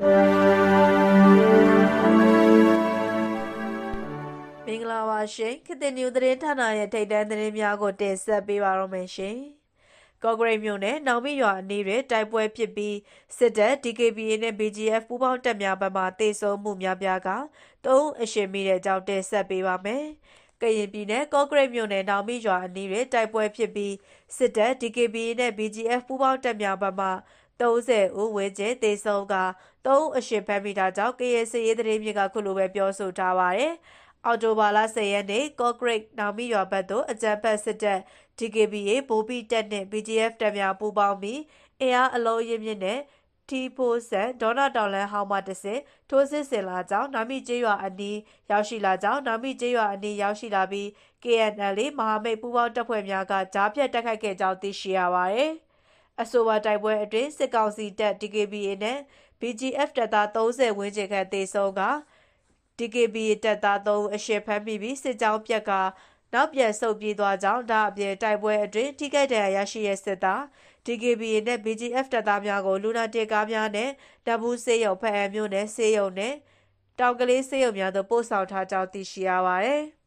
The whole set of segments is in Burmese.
မင်္ဂလာပါရှင်ခေတ်သစ်နျူသတင်းဌာနရဲ့ထိပ်တန်းသတင်းများကိုတင်ဆက်ပေးပါရမယ်ရှင်ကော့ဂရိတ်မြို့နယ်နောင်မီရွာအနီးတွင်တိုက်ပွဲဖြစ်ပြီးစစ်တပ် DKBA နဲ့ BGF ပူးပေါင်းတပ်များဘက်မှတေဆုံးမှုများပြားကတုံးအရှင်မိတဲ့အကြောင်းတင်ဆက်ပေးပါမယ်ကရင်ပြည်နယ်ကော့ဂရိတ်မြို့နယ်နောင်မီရွာအနီးတွင်တိုက်ပွဲဖြစ်ပြီးစစ်တပ် DKBA နဲ့ BGF ပူးပေါင်းတပ်များဘက်မှ 30ဦးဝန်းကျင်တေဆုံးက3အရှင်ဖမ်းမိတာကြောင့်ကရင်စည်ရေးသတင်းမြစ်ကခုလိုပဲပြောဆိုထားပါတယ်။အော်တိုဘာလ10ရက်နေ့ကော့ဂရိတ်နောင်မီရွာဘက်သို့အကြံဖက်စစ်တပ် DKBA ဘိုးပီတက်နှင့် BGF တပ်များပူးပေါင်းပြီးအင်အားအလုံးရင်းမြစ်နဲ့တီဖိုဆန်ဒေါနာတောင်လန်ဟောင်းမှတဆင်ထိုးစစ်ဆင်လာကြောင်းနာမီကျေးရွာအနီးရောက်ရှိလာကြောင်းနာမီကျေးရွာအနီးရောက်ရှိလာပြီး KNL မဟာမိတ်ပူးပေါင်းတပ်ဖွဲ့များကကြားဖြတ်တိုက်ခိုက်ခဲ့ကြောင်းသိရှိရပါသည်။ အဆိုပါတိုက်ပွဲအတွင်းစစ်ကောင်စီတပ် DKBA နဲ့ BGF တပ်သား30ဝန်းကျင်ခန့်သေဆုံးက DKBA တပ်သား3အရှိဖမ်းမိပြီးစစ်ကြောင်းပြက်ကနောက်ပြန်ဆုတ်ပြေးသွားကြောင်းဒါအပြင်တိုက်ပွဲအတွင်းထိခိုက်ဒဏ်ရာရရှိတဲ့စစ်သား DKBA နဲ့ BGF တပ်သားများကိုလူနာတင်ကားများနဲ့တဘူးစေယုံဖက်အမျိုးနဲ့စေယုံနဲ့တောင်ကလေးစေယုံများသို့ပို့ဆောင်ထားကြောင်းသိရှိရပါတယ်။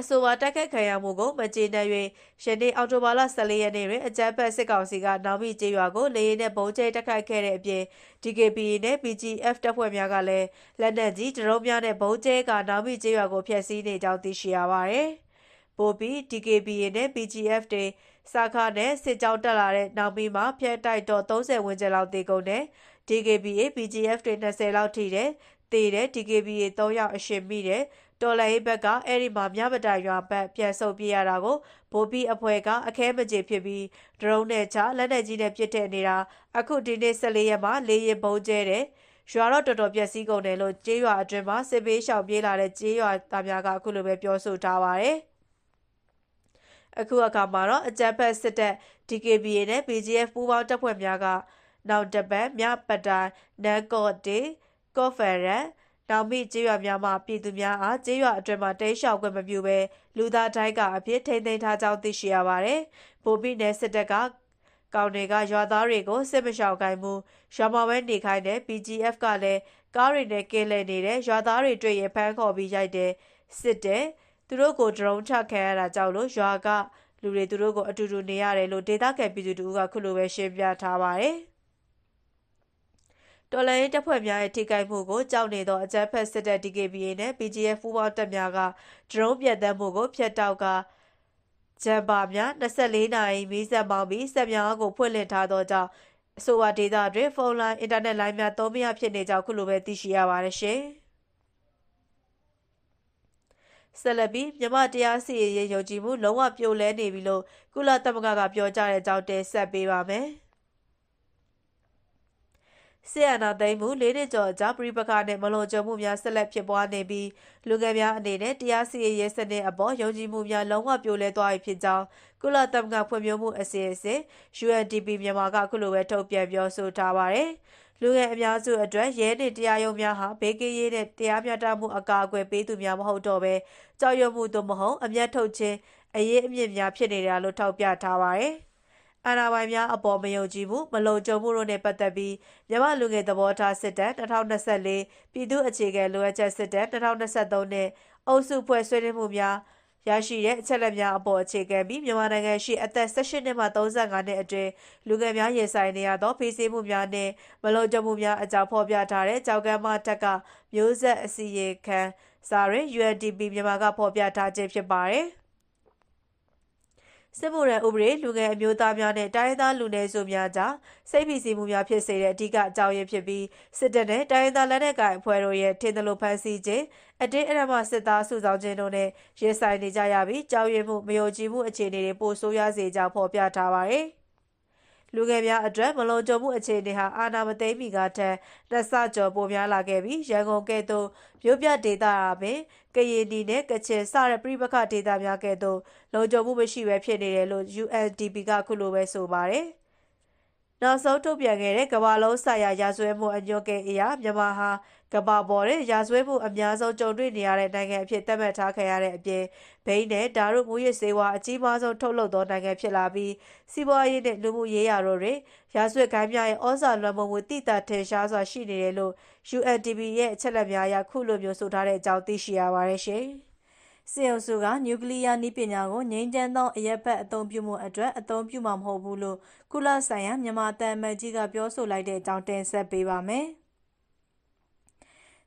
အဆိုပါတိုက်ခိုက်ခံရမှုကိုမကျေနပ်၍ယနေ့အောက်တိုဘာလ14ရက်နေ့တွင်အကြမ်းဖက်စစ်ကောင်စီကနောင်မီကျေးရွာကိုလေယာဉ်နဲ့ပုံကျဲတိုက်ခိုက်ခဲ့တဲ့အပြင် DKPA နဲ့ BGF တပ်ဖွဲ့များကလည်းလက်နက်ကြီးဒရုန်းများနဲ့ပုံကျဲကနောင်မီကျေးရွာကိုဖျက်ဆီးနေကြောင်းသိရှိရပါသည်။ပိုပြီး DKPA နဲ့ BGF တွေစာခနဲ့စစ်ကြောင်းတက်လာတဲ့နောက်ပြီးမှဖျက်တိုက်တော့30ဝန်းကျင်လောက်တေကုန်တယ် DKBA BGF တွေ20လောက်ထိတယ်တည်တဲ့ DKBA 3ယောက်အရှင်မိတယ် တော်လိုင်းဘက်ကအဲ့ဒီမှာမြပတိုင်ရွာဘက်ပြန်ဆုပ်ပြေးရတာကိုဘိုးဘီအဖွဲကအခဲမကြေဖြစ်ပြီးဒရုန်းနဲ့ချလက်နက်ကြီးနဲ့ပစ်တဲ့နေတာအခုဒီနေ့14ရက်မှာလေရင်ပုံကျဲတယ်ရွာတော့တော်တော်ပျက်စီးကုန်တယ်လို့ကြေးရွာအတွင်းမှာစစ်ပေးရှောင်ပြေးလာတဲ့ကြေးရွာသားများကအခုလိုပဲပြောဆိုထားပါတယ်အခုအခါမှာတော့အကြမ်းဖက်စစ်တပ် DKBA နဲ့ BGF ပူးပေါင်းတပ်ဖွဲ့များက နောက်တပတ်မြပတိုင်နန်ကော့တေကော့ဖရန် တောင်မိကျေးရွာများမှပြည်သူများအားကျေးရွာအတွင်းမှာတိတ်ရှောင်ခွင့်မပြုဘဲလူသားတိုင်းကအဖြစ်ထိမ့်သိမ်းထားကြောင်းသိရှိရပါတယ်။ဗိုလ်ပြီးနယ်စစ်တပ်ကကောင်တွေကရွာသားတွေကိုစစ်မရှောင်ခိုင်းမှုရွာမဝဲနေခိုင်းတဲ့ PGF ကလည်းကားတွေနဲ့ကင်းလှည့်နေတဲ့ရွာသားတွေတွေ့ရင်ဖမ်းခေါ်ပြီးရိုက်တယ်စစ်တယ်သူတို့ကိုဒရုန်းချခံရတာကြောင့်လို့ရွာကလူတွေသူတို့ကိုအတူတူနေရတယ်လို့ဒေသခံပြည်သူတို့ကခုလိုပဲရှင်းပြထားပါတယ်။ တော်လိုင်းတပ်ဖွဲ့များရဲ့ထိခိုက်မှုကိုကြောက်နေသောအကြမ်းဖက်စစ်တပ် DKBA နဲ့ PGF ပူးပေါင်းတပ်များကဒရုန်းပြတ်တမ်းမှုကိုဖျက်တောက်ကဂျမ်ပါများ24နာရီမီးစက်ပေါင်းပြီးစက်များကိုဖွင့်လှစ်ထားသောကြောင့်အဆိုပါဒေတာတွင်ဖုန်းလိုင်းအင်တာနက်လိုင်းများသုံးမရဖြစ်နေကြောင်းခုလိုပဲသိရှိရပါတယ်ရှင်။ဆက်လက်ပြီးမြမတရားစီရင်ယုံကြည်မှုလုံးဝပြိုလဲနေပြီလို့ကုလသမဂ္ဂကပြောကြားတဲ့အကြောင်းတင်ဆက်ပေးပါမယ်။ ဆီယနာသိမ်းမှုလေးနှစ်ကျော်ကြာပြိပခနဲ့မလွန်ကြုံမှုများဆက်လက်ဖြစ်ပွားနေပြီးလူငယ်များအနေနဲ့တရားစီရင်ရေးစနစ်အပေါ်ယုံကြည်မှုများလုံးဝပြိုလဲသွားပြီဖြစ်ကြောင်းကုလသမဂ္ဂဖွံ့ဖြိုးမှုအစီအစဉ် UNDP မြန်မာကအခုလိုပဲထုတ်ပြန်ပြောဆိုထားပါတယ်။လူငယ်အများစုအတွက်ရဲနှင့်တရားရုံးများဟာဘေးကင်းရေးနဲ့တရားမျှတမှုအကာအကွယ်ပေးသူများမဟုတ်တော့ဘဲကြောက်ရွံ့မှုသို့မဟုတ်အမျက်ထုတ်ခြင်းအရေးအမြင့်များဖြစ်နေတာလို့ထောက်ပြထားပါတယ်။ အာဏာပိုင်များအပေါ်မယုံကြည်မှုမလုံခြုံမှုတို့နဲ့ပတ်သက်ပြီးမြန်မာလူငယ်သဘောထားစစ်တမ်း2024ပြည်သူ့အခြေခံလိုအပ်ချက်စစ်တမ်း2023နဲ့အုပ်စုဖွဲ့ဆွေးနွေးမှုများရရှိတဲ့အချက်လက်များအပေါ်အခြေခံပြီးမြန်မာနိုင်ငံရှိအသက်18နှစ်မှ35နှစ်အတွင်းလူငယ်များရင်ဆိုင်နေရသောဖိစီးမှုများနဲ့မလုံခြုံမှုများအကြောင်းဖော်ပြထားတဲ့ကြောက်ကမ်းမတက်ကမျိုးဆက်အစီရင်ခံစာရင် UNDP မြန်မာကဖော်ပြထားခြင်းဖြစ်ပါတယ်။ စစ်မှုရန်ဥပဒေလူငယ်အမျိုးသားများနဲ့တိုင်းသားလူနည်းစုများကြားစိတ်ဖိစီးမှုများဖြစ်စေတဲ့အဓိကအကြောင်းရင်းဖြစ်ပြီးစစ်တပ်နဲ့တိုင်းသားလက်နက်ကိုင်အဖွဲ့တို့ရဲ့ထင်သလိုဖန်ဆီးခြင်းအတင်းအဓမ္မစစ်သားစုဆောင်ခြင်းတို့နဲ့ရင်ဆိုင်နေကြရပြီးကြောက်ရွံ့မှုမယုံကြည်မှုအခြေအနေတွေပိုဆိုးရွားစေကြောင်းဖော်ပြထားပါတယ်။ လူငယ်များအတွက်မလုံခြုံမှုအခြေအနေဟာအာဏာမသိမ်းမီကထက်နှစ်ဆကျော်ပိုများလာခဲ့ပြီးရန်ကုန်ကဲ့သို့မြို့ပြဒေသအပင်ကရင်ပြည်နဲ့ကချင်စတဲ့ပြည်ပခဒေသများကဲ့သို့လုံခြုံမှုမရှိဘဲဖြစ်နေတယ်လို့ UNDP ကခုလိုပဲဆိုပါတယ်။နနောက်ဆုံးထုတ်ပြန်ခဲ့တဲ့ကမ္ဘာလုံးဆိုင်ရာရာဇဝဲမှုအညွှန်းကိန်းအရမြန်မာဟာ ကမ္ဘာပေါ်တွင်ရာဇဝဲမှုအများဆုံးကြုံတွေ့နေရတဲ့နိုင်ငံအဖြစ်သတ်မှတ်ထားခဲ့ရတဲ့အပြင်ဘိန်းနဲ့ဓာတ်မူရစ်ဆေးဝါးအကြီးမားဆုံးထုတ်လုပ်သောနိုင်ငံဖြစ်လာပြီးစီးပွားရေးနဲ့လူမှုရေးရာတို့တွင်ရာဇဝတ်ကိုင်းများရဲ့ဩဇာလွှမ်းမိုးမှုတိတာထင်ရှားစွာရှိနေတယ်လို့ UNDP ရဲ့အချက်အလက်များအရခုလိုမျိုးဆိုထားတဲ့အကြောင်းသိရှိရပါတယ်ရှင်။စေအုပ်စုကနျူကလ িয়ার နည်းပညာကိုငြိမ်းချမ်းသောအရက်ဖက်အသုံးပြုမှုအတွက်အသုံးပြုမှာမဟုတ်ဘူးလို့ကုလဆိုင်ရာမြန်မာတန်မတ်ကြီးကပြောဆိုလိုက်တဲ့အကြောင်းတင်ဆက်ပေးပါမယ်။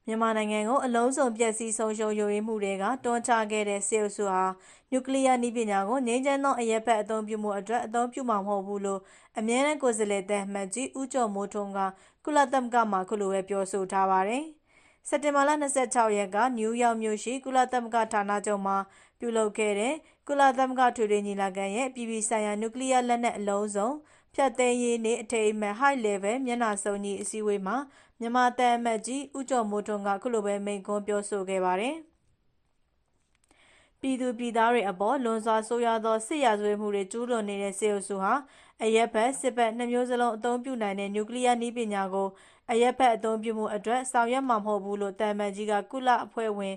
မြန်မာနိုင်ငံကိုအလုံးစုံပျက်စီးဆုံးရှုံးယိုယွင်းမှုတွေကတွန်းချခဲ့တဲ့စေအုပ်စုဟာနျူကလ িয়ার နည်းပညာကိုငြိမ်းချမ်းသောအရက်ဖက်အသုံးပြုမှုအတွက်အသုံးပြုမှာမဟုတ်ဘူးလို့အမြဲတမ်းကိုယ်စားလှယ်တမ်းမှတ်ကြီးဦးကျော်မိုးထွန်းကကုလသမဂ္ဂမှခုလိုပဲပြောဆိုထားပါတယ်။စက်တင်ဘာလ26ရက်ကနယူးယောက်မြို့ရှိကုလသမဂ္ဂဌာနချုပ်မှာပြုလုပ်ခဲ့တဲ့ကုလသမဂ္ဂထွေထွေညီလာခံရဲ့ပြည်ပဆိုင်ရာနျူကလ িয়ার လက်နက်အလုံးစုံ ဖြတ်သိမ်းရေးနှင့်အထိမ်းအမှတ် high level မျက်နှာစုံညီအစည်းအဝေးမှာမြန်မာတန်အမတ်ကြီးဦးကျော်မိုးထွန်းကခုလိုပဲမိန့်ခွန်းပြောဆိုခဲ့ပါတယ်။ပြည်သူပြည်သားတွေအပေါ်လွန်စွာဆိုးရွားသောစစ်ရာဇဝတ်မှုတွေကျူးလွန်နေတဲ့စေအုပ်စုဟာအရက်ဘက်စစ်ဘက်နှမျိုးစလုံးအသုံးပြုနိုင်တဲ့နျူကလ িয়ার နည်းပညာကိုအရက်ဘက်အသုံးပြုမှုအတွက်ဆောင်ရွက်မှာမဟုတ်ဘူးလို့တန်မန်ကြီးကကုလအဖွဲ့ဝင်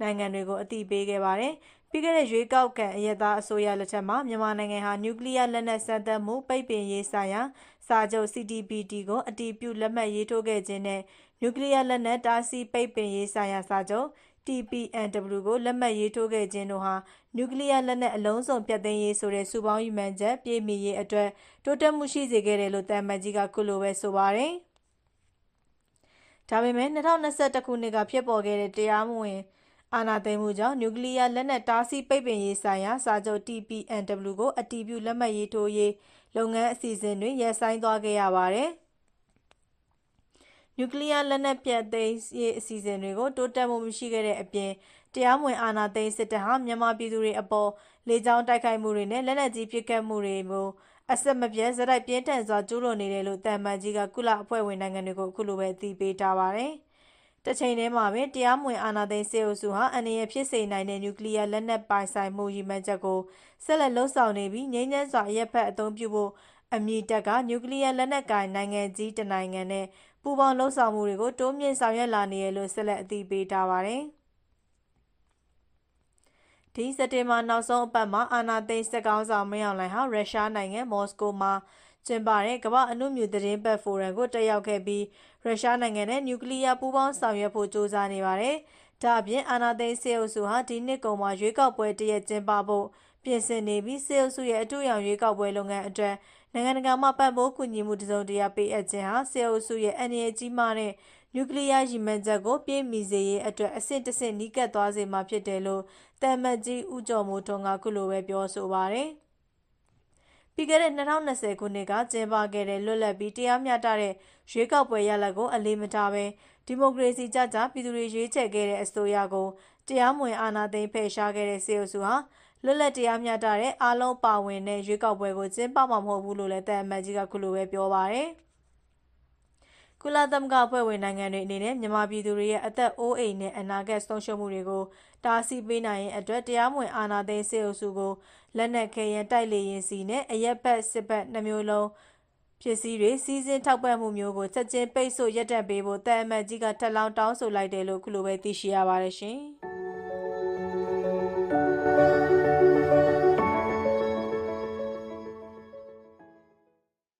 နိုင်ငံတွေကိုအသိပေးခဲ့ပါတယ်။ ပြီးခဲ့တဲ့ရွေးကောက်ခံအရက်သားအစိုးရလက်ထက်မှာမြန်မာနိုင်ငံဟာနျူကလ িয়ার လက်နက်စမ်းသပ်မှုပိတ်ပင်ရေးဆိုင်ရာစာချုပ် CTBT ကိုအတည်ပြုလက်မှတ်ရေးထိုးခဲ့ခြင်းနဲ့နျူကလ িয়ার လက်နက်တားဆီးပိတ်ပင်ရေးဆိုင်ရာစာချုပ် TPNW ကိုလက်မှတ်ရေးထိုးခဲ့ခြင်းတို့ဟာနျူကလ িয়ার လက်နက်အလုံးစုံပြတ်သိမ်းရေးဆိုတဲ့စုပေါင်းရည်မှန်းချက်ပြည့်မီရေးအတွက်တိုးတက်မှုရှိစေခဲ့တယ်လို့တမ်မတ်ကြီးကကုလိုပဲဆိုပါတယ်။ဒါပေမဲ့2021ခုနှစ်ကဖြစ်ပေါ်ခဲ့တဲ့တရားမဝင် အာဏာသိမ်းမှုကြောင့်နျူကလ িয়ার လက်နက်တားဆီးပိတ်ပင်ရေးဆိုင်ရာစာချုပ် TPNW ကိုအတည်ပြုလက်မှတ်ရေးထိုးရေးလုပ်ငန်းအစီအစဉ်တွေရပ်ဆိုင်းသွားခဲ့ရပါတယ်။နျူကလ িয়ার လက်နက်ပြတ်သိမ်းရေးအစီအစဉ်တွေကိုတိုးတက်မှုမရှိခဲ့တဲ့အပြင်တရားမဝင်အာဏာသိမ်းစစ်တပ်ဟာမြန်မာပြည်သူတွေအပေါ်လေကြောင်းတိုက်ခိုက်မှုတွေနဲ့လက်နက်ကြီးပစ်ခတ်မှုတွေကိုအဆက်မပြတ်ဇက်တိုက်ပြင်းထန်စွာကျူးလွန်နေတယ်လို့တန်မန်ကြီးကကုလအဖွဲ့ဝင်နိုင်ငံတွေကိုအခုလိုပဲအသိပေးထားပါတယ်။ တချိန်တည်းမှာပဲတရားမဝင်အာဏာသိမ်းစေအုပ်စုဟာအန္တရာယ်ဖြစ်စေနိုင်တဲ့နျူကလ িয়ার လက်နက်ပိုင်ဆိုင်မှုရည်မှန်းချက်ကိုဆက်လက်လှုံ့ဆော်နေပြီးငြိမ်းချမ်းစွာအရက်ဖက်အသုံးပြုဖို့အမည်တက်ကနျူကလ িয়ার လက်နက်ကိုင်နိုင်ငံကြီးတနိုင်ငံနဲ့ပူးပေါင်းလှုပ်ဆောင်မှုတွေကိုတိုးမြင့်ဆောင်ရွက်လာနေရလို့ဆက်လက်အသိပေးထားပါတယ်။ဒီစက်တင်ဘာနောက်ဆုံးအပတ်မှာအာနာသိန်းစက်ကောင်းဆောင်မင်းအောင်လှိုင်ဟာရုရှားနိုင်ငံမော်စကိုမှာ ကျင်းပတဲ့ကမ္ဘာအမှုမြူသတင်းပတ်ဖိုရမ်ကိုတက်ရောက်ခဲ့ပြီးရုရှားနိုင်ငံနဲ့နျူကလ িয়ার ပူးပေါင်းဆောင်ရွက်ဖို့ကြိုးစားနေပါတယ်။ဒါအပြင်အာနာသိန်းစေအုပ်စုဟာဒီနှစ်ကုန်မှာရွေးကောက်ပွဲတရက်ကျင်းပဖို့ပြင်ဆင်နေပြီးစေအုပ်စုရဲ့အတူရောင်ရွေးကောက်ပွဲလုပ်ငန်းအတွက်နိုင်ငံတကာမှပံ့ပိုးကူညီမှုတစုံတရာပေးအပ်ခြင်းဟာစေအုပ်စုရဲ့အန္တရာယ်ကြီးမားတဲ့နျူကလ িয়ার ရည်မှန်းချက်ကိုပြည့်မီစေရေးအတွက်အဆင့်တစ်ဆင့်နီးကပ်သွားစေမှာဖြစ်တယ်လို့တမ်မတ်ကြီးဦးကျော်မိုးထွန်းကခုလိုပဲပြောဆိုပါတယ်။ ပြီးခဲ့တဲ့2020ခုနှစ်ကကျင်းပခဲ့တဲ့လွတ်လပ်ပြီးတရားမျှတတဲ့ရွေးကောက်ပွဲရလဒ်ကိုအလေးမထားဘဲဒီမိုကရေစီကြကြပြည်သူတွေရွေးချယ်ခဲ့တဲ့အစိုးရကိုတရားမဝင်အာဏာသိမ်းဖယ်ရှားခဲ့တဲ့စေအုပ်စုဟာလွတ်လပ်တရားမျှတတဲ့အားလုံးပါဝင်တဲ့ရွေးကောက်ပွဲကိုကျင်းပမှာမဟုတ်ဘူးလို့လည်းတန်အမတ်ကြီးကခုလိုပဲပြောပါရယ် ကုလသမဂ္ဂအဖွဲ့ဝင်နိုင်ငံတွေအနေနဲ့မြန်မာပြည်သူတွေရဲ့အသက်အိုးအိမ်နဲ့အနာဂတ်ဆုံးရှုံးမှုတွေကိုတားဆီးပေးနိုင်ရင်အတွက်တရားမဝင်အာဏာသိမ်းစစ်အုပ်စုကိုလက်နက်ခဲယံတိုက်လေရင်စီနဲ့အရက်ဘက်စစ်ဘက်နှမျိုးလုံးဖြစ်စည်းတွေစီးစင်းထောက်ပံ့မှုမျိုးကိုချက်ချင်းပိတ်ဆို့ရပ်တန့်ပေးဖို့တပ်အမတ်ကြီးကထက်လောင်းတောင်းဆိုလိုက်တယ်လို့ခုလိုပဲသိရှိရပါတယ်ရှင်။